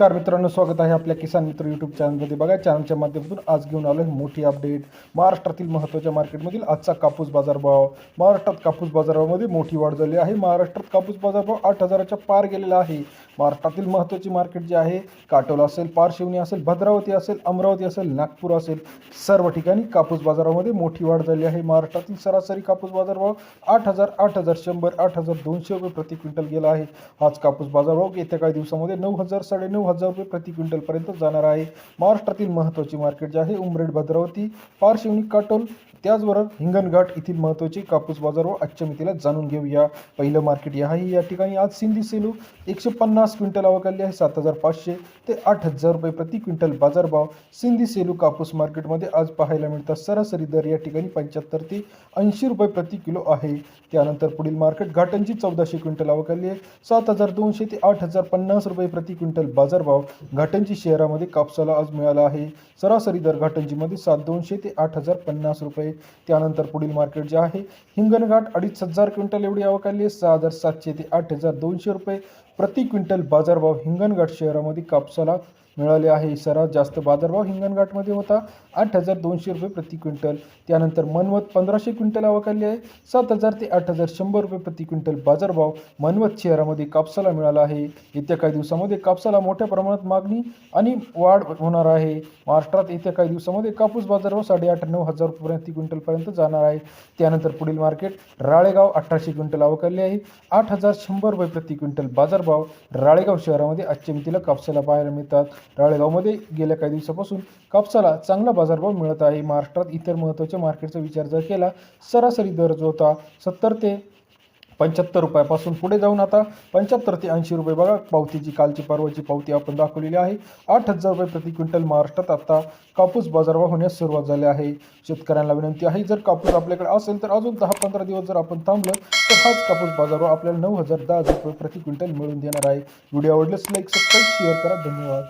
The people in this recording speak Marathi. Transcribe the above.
नमस्कार मित्रांनो स्वागत आहे आपल्या किसान मित्र यूट्यूब चॅनलमध्ये बघा चॅनलच्या माध्यमातून आज घेऊन आलो आहे मोठी अपडेट महाराष्ट्रातील महत्त्वाच्या मार्केटमधील आजचा कापूस बाजारभाव. महाराष्ट्रात कापूस बाजारामध्ये मोठी वाढ झाली आहे. महाराष्ट्रात कापूस बाजारभाव आठ हजाराच्या पार गेलेला आहे. महाराष्ट्रातील महत्त्वाची मार्केट जे आहे काटोला असेल पारशिवनी असेल भद्रावती असेल अमरावती असेल नागपूर असेल सर्व ठिकाणी कापूस बाजारामध्ये मोठी वाढ झाली आहे. महाराष्ट्रातील सरासरी कापूस बाजारभाव आठ हजार आठ हजार शंभर आठ हजार दोनशे रुपये प्रति क्विंटल गेला आहे. आज कापूस बाजारभाव येत्या काही दिवसामध्ये नऊ हजार साडे नऊ हजार रुपये प्रति क्विंटलपर्यंत जाणार आहे. महाराष्ट्रातील महत्त्वाची मार्केट जे आहे उमरेड भद्रावती पारशिवनी काटोल त्याचबरोबर हिंगणघाट येथील महत्त्वाचे कापूस बाजार आजच्या मितीला जाणून घेऊया. पहिलं मार्केट या आहे. या ठिकाणी आज सिंधी सेलू एकशे पन्नास क्विंटल आवक आहे. सात हजार पाचशे ते आठ हजार रुपये प्रति क्विंटल बाजारभाव सिंधी सेलू कापूस मार्केटमध्ये आज पाहायला मिळतात. सरासरी दर या ठिकाणी पंच्याहत्तर ते ऐंशी रुपये प्रति किलो आहे. त्यानंतर पुढील मार्केट घाटांची चौदाशे क्विंटल आवक आहे. सात हजार दोनशे ते आठ हजार पन्नास रुपये प्रति क्विंटल बाजार बाजारभाव घाटंजी शहरामध्ये कापसाला आज मिळाला आहे. सरासरी दर घाटंजीमध्ये सात दोनशे ते आठ हजार पन्नास रुपये. त्यानंतर पुढील मार्केट जे आहे हिंगणघाट अडीच हजार क्विंटल एवढी आवक आली आहे. सहा हजार सातशे ते आठ हजार दोनशे रुपये. प्रति क्विंटल बाजारभाव हिंगणघाट शहरामध्ये कापसाला मिळाले आहे. सर्वात जास्त बाजारभाव हिंगणघाटमध्ये होता. आठ हजार दोनशे रुपये प्रति क्विंटल. त्यानंतर मनवत पंधराशे क्विंटल आवक आहे. सात हजार ते आठ हजार शंभर रुपये प्रति क्विंटल बाजारभाव मनवत शहरामध्ये कापसाला मिळाला आहे. येत्या काही दिवसामध्ये कापसाला मोठ्या प्रमाणात मागणी आणि वाढ होणार आहे. महाराष्ट्रात येत्या काही दिवसामध्ये कापूस बाजारभाव साडेआठ नऊ हजार रुपये प्रति क्विंटलपर्यंत जाणार आहे. त्यानंतर पुढील मार्केट राळेगाव अठराशे क्विंटल आवक आहे. आठ हजार शंभर रुपये प्रति क्विंटल बाजारभाव राळेगाव शहरामध्ये आजच्या मितीला कापसाला पाहायला मिळतात. राळेगावमध्ये गेल्या काही दिवसापासून कापसाला चांगला बाजारभाव मिळत आहे. महाराष्ट्रात इतर महत्त्वाच्या मार्केटचा विचार जर केला सरासरी दर जो होता सत्तर ते पंच्याहत्तर रुपयापासून पुढे जाऊन आता पंच्याहत्तर ते ऐंशी रुपये. बघा पावतीची कालची परवाची पावती आपण दाखवलेली आहे. आठ हजार रुपये प्रति क्विंटल महाराष्ट्रात आता कापूस बाजारभाव होण्यास सुरुवात झाली आहे. शेतकऱ्यांना विनंती आहे जर कापूस आपल्याकडे असेल तर अजून दहा पंधरा दिवस जर आपण थांबलं तर हाच कापूस बाजारभाव आपल्याला नऊ हजार दहा हजार रुपये प्रति क्विंटल मिळून देणार आहे. व्हिडिओ आवडल्यास लाईक सबस्क्राईब शेअर करा. धन्यवाद.